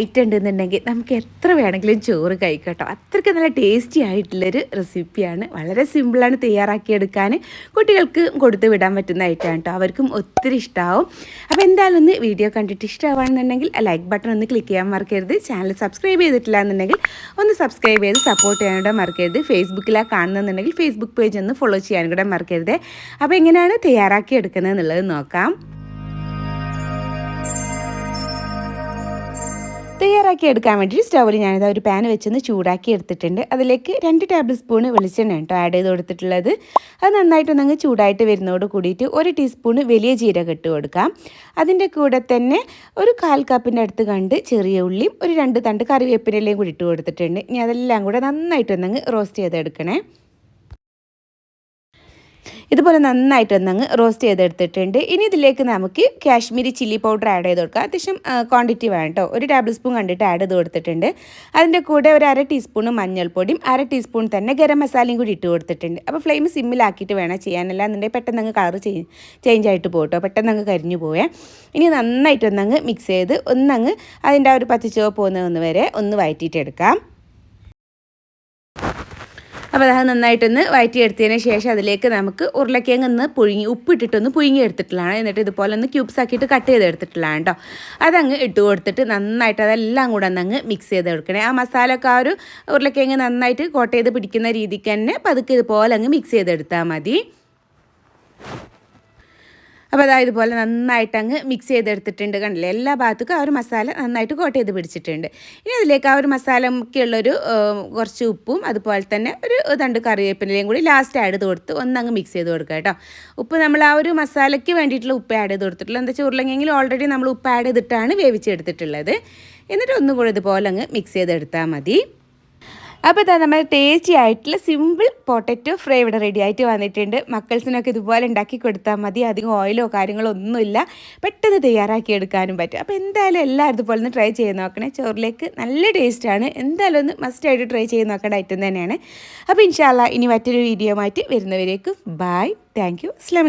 Item ഉണ്ടെന്നുണ്ടെങ്കിൽ നമുക്ക് എത്ര വേണമെങ്കിലും ചോറ് കഴിക്കട്ടോ. അത്രയ്ക്ക് നല്ല ടേസ്റ്റി ആയിട്ടുള്ളൊരു റെസിപ്പിയാണ് വളരെ സിമ്പിളാണ് തയ്യാറാക്കിയെടുക്കാൻ. കുട്ടികൾക്ക് കൊടുത്ത് വിടാൻ പറ്റുന്ന ഐറ്റം കേട്ടോ അവർക്കും ഒത്തിരി ഇഷ്ടമാവും അപ്പോൾ എന്തായാലും ഒന്ന് വീഡിയോ കണ്ടിട്ട് ഇഷ്ടമാണെന്നുണ്ടെങ്കിൽ ലൈക്ക് ബട്ടൺ ഒന്ന് ക്ലിക്ക് ചെയ്യാൻ മറക്കരുത്. ചാനൽ സബ്സ്ക്രൈബ് ചെയ്തിട്ടില്ല എന്നുണ്ടെങ്കിൽ ഒന്ന് സബ്സ്ക്രൈബ് ചെയ്ത് സപ്പോർട്ട് ചെയ്യാൻ കൂടെ മറക്കരുത്. ഫേസ്ബുക്കിലാണ് കാണുന്നുണ്ടെങ്കിൽ ഫേസ്ബുക്ക് പേജ് ഒന്ന് ഫോളോ ചെയ്യാൻ കൂടെ മറക്കരുത്. അപ്പോൾ എങ്ങനെയാണ് തയ്യാറാക്കി എടുക്കുന്നത് എന്നുള്ളത് നോക്കാം. തയ്യാറാക്കി എടുക്കാൻ വേണ്ടി സ്റ്റൗവിൽ ഞാനിത് ഒരു പാൻ വെച്ചൊന്ന് ചൂടാക്കി എടുത്തിട്ടുണ്ട്. അതിലേക്ക് രണ്ട് ടേബിൾ സ്പൂൺ വെളിച്ചെണ്ണ കേട്ടോ ആഡ് ചെയ്ത് കൊടുത്തിട്ടുള്ളത്. അത് നന്നായിട്ടൊന്നങ്ങ് ചൂടായിട്ട് വരുന്നതോട് കൂടിയിട്ട് ഒരു ടീസ്പൂൺ വലിയ ജീരകം ഇട്ട് കൊടുക്കാം. അതിന്റെ കൂടെ തന്നെ ഒരു കാൽ കപ്പിന്റെ അടുത്ത് കണ്ട് ചെറിയ ഉള്ളിയും ഒരു രണ്ട് തണ്ട് കറിവേപ്പിനെല്ലാം കൂടി ഇട്ട് കൊടുത്തിട്ടുണ്ട്. ഇനി അതെല്ലാം കൂടെ നന്നായിട്ടൊന്നങ്ങ് റോസ്റ്റ് ചെയ്തെടുക്കണേ. ഇതുപോലെ നന്നായിട്ട് ഒന്നങ്ങ് റോസ്റ്റ് ചെയ്തെടുത്തിട്ടുണ്ട്. ഇനി ഇതിലേക്ക് നമുക്ക് കാശ്മീരി ചില്ലി പൗഡർ ആഡ് ചെയ്ത് കൊടുക്കാം. അത്യാവശ്യം ക്വാണ്ടിറ്റി വേണം കേട്ടോ ഒരു ടേബിൾ സ്പൂൺ കണ്ടിട്ട് ആഡ് ചെയ്ത് കൊടുത്തിട്ടുണ്ട്. അതിന്റെ കൂടെ ഒരു അര ടീസ്പൂൺ മഞ്ഞൾപ്പൊടിയും അര ടീസ്പൂൺ തന്നെ ഗരം മസാലയും കൂടി ഇട്ട് കൊടുത്തിട്ടുണ്ട്. അപ്പോൾ ഫ്ലെയിം സിമ്മിലാക്കിയിട്ട് വേണം ചെയ്യാനല്ല. എന്നുണ്ടെങ്കിൽ പെട്ടെന്ന് അങ്ങ് കളർ ചേഞ്ച് ആയിട്ട് പോകട്ടോ പെട്ടെന്ന് അങ്ങ് കരിഞ്ഞു പോവേ. ഇനി നന്നായിട്ട് ഒന്നങ്ങ് മിക്സ് ചെയ്ത് ഒന്നങ്ങ് അതിന്റെ ആ ഒരു പച്ചച്ചുവ പോകുന്നതെന്ന് വരെ ഒന്ന് വയറ്റിയിട്ടെടുക്കാം അപ്പോൾ അത് നന്നായിട്ടൊന്ന് വയറ്റിയെടുത്തതിന് ശേഷം അതിലേക്ക് നമുക്ക് ഉരുളക്കിഴങ്ങ് ഒന്ന് പുഴുങ്ങി ഉപ്പിട്ടിട്ടൊന്ന് പുഴുങ്ങി എടുത്തിട്ടുള്ളതാണ് എന്നിട്ട് ഇതുപോലെ ഒന്ന് ക്യൂബ്സ് ആക്കിയിട്ട് കട്ട് ചെയ്തെടുത്തിട്ടുള്ളതാണ് കേട്ടോ. അതങ്ങ് ഇട്ട് കൊടുത്തിട്ട് നന്നായിട്ട് അതെല്ലാം കൂടെ അങ്ങ് മിക്സ് ചെയ്ത് ചെയ്തെടുക്കണേ ആ മസാല ഒക്കെ ആ ഒരു ഉരുളക്കിഴങ്ങ് നന്നായിട്ട് കോട്ട് ചെയ്ത് പിടിക്കുന്ന രീതിക്ക് തന്നെ പതുക്കെ ഇതുപോലെ അങ്ങ് മിക്സ് ചെയ്തെടുത്താൽ മതി. അപ്പോൾ അതായത് ഇതുപോലെ നന്നായിട്ട് അങ്ങ് മിക്സ് ചെയ്തെടുത്തിട്ടുണ്ട് കണ്ടില്ലേ? എല്ലാ ഭാഗത്തേക്കും ആ ഒരു മസാല നന്നായിട്ട് കോട്ട് ചെയ്ത് പിടിച്ചിട്ടുണ്ട്. ഇനി അതിലേക്ക് ആ ഒരു മസാലയ്ക്കുള്ളൊരു കുറച്ച് ഉപ്പും അതുപോലെ തന്നെ ഒരു തണ്ട് കറിവേപ്പിലയും കൂടി ലാസ്റ്റ് ആഡ് ചെയ്ത് കൊടുത്ത് ഒന്നങ്ങ് മിക്സ് ചെയ്ത് കൊടുക്കുക കേട്ടോ. ഉപ്പ് നമ്മൾ ആ ഒരു മസാലയ്ക്ക് വേണ്ടിയിട്ടുള്ള ഉപ്പ് ആഡ് ചെയ്ത് കൊടുത്തിട്ടുള്ളത്. എന്താ ഉരുളെങ്കിൽ ഓൾറെഡി നമ്മൾ ഉപ്പ് ആഡ് ചെയ്തിട്ടാണ് വേവിച്ചെടുത്തിട്ടുള്ളത്. എന്നിട്ട് ഒന്നും കൂടി ഇതുപോലെ അങ്ങ് മിക്സ് ചെയ്തെടുത്താൽ മതി. അപ്പോൾ ഇതാ നമ്മൾ ടേസ്റ്റി ആയിട്ടുള്ള സിമ്പിൾ പൊട്ടറ്റോ ഫ്രൈ ഇവിടെ റെഡി ആയിട്ട് വന്നിട്ടുണ്ട്. മക്കൾസിനൊക്കെ ഇതുപോലെ ഉണ്ടാക്കി കൊടുത്താൽ മതി. അധികം ഓയിലോ കാര്യങ്ങളോ ഒന്നുമില്ല. പെട്ടെന്ന് തയ്യാറാക്കി എടുക്കാനും പറ്റും. അപ്പോൾ എന്തായാലും എല്ലാവരും ഇതുപോലെ ഒന്ന് ട്രൈ ചെയ്ത് നോക്കണേ. ചോറിലേക്ക് നല്ല ടേസ്റ്റാണ് എന്തായാലും ഒന്ന് മസ്റ്റായിട്ട് ട്രൈ ചെയ്ത് നോക്കേണ്ട ഐറ്റം തന്നെയാണ്. അപ്പോൾ ഇൻഷാല്ല ഇനി മറ്റൊരു വീഡിയോ മാറ്റി വരുന്നവരേക്കും. ബായ് താങ്ക് യു അസ്സാം